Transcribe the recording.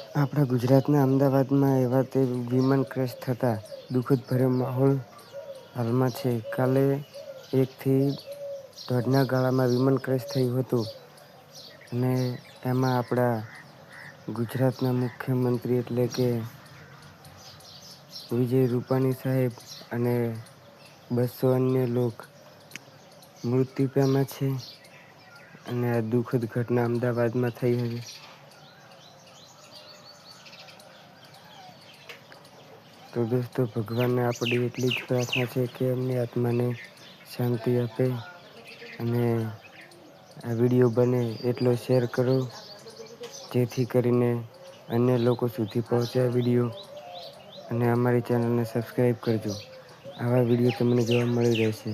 આપણા ગુજરાતના અમદાવાદમાં એવા તે વિમાન ક્રેશ થતાં દુઃખદ ભર્યો માહોલ હાલમાં છે. કાલે એકથી દોઢના ગાળામાં વિમાન ક્રેશ થયું હતું અને એમાં આપણા ગુજરાતના મુખ્યમંત્રી એટલે કે વિજય રૂપાણી સાહેબ અને બસો અન્ય લોક મૃત્યુ પામ્યા છે અને આ દુઃખદ ઘટના અમદાવાદમાં થઈ હતી. તો દોસ્તો, ભગવાનને આપણી એટલી જ પ્રાર્થના છે કે એમની આત્માને શાંતિ આપે અને આ વીડિયો બને એટલો શેર કરો, જેથી કરીને અન્ય લોકો સુધી પહોંચે આ વીડિયો. અને અમારી ચેનલને સબસ્ક્રાઈબ કરજો. આવા વીડિયો તમને જોવા મળી રહેશે.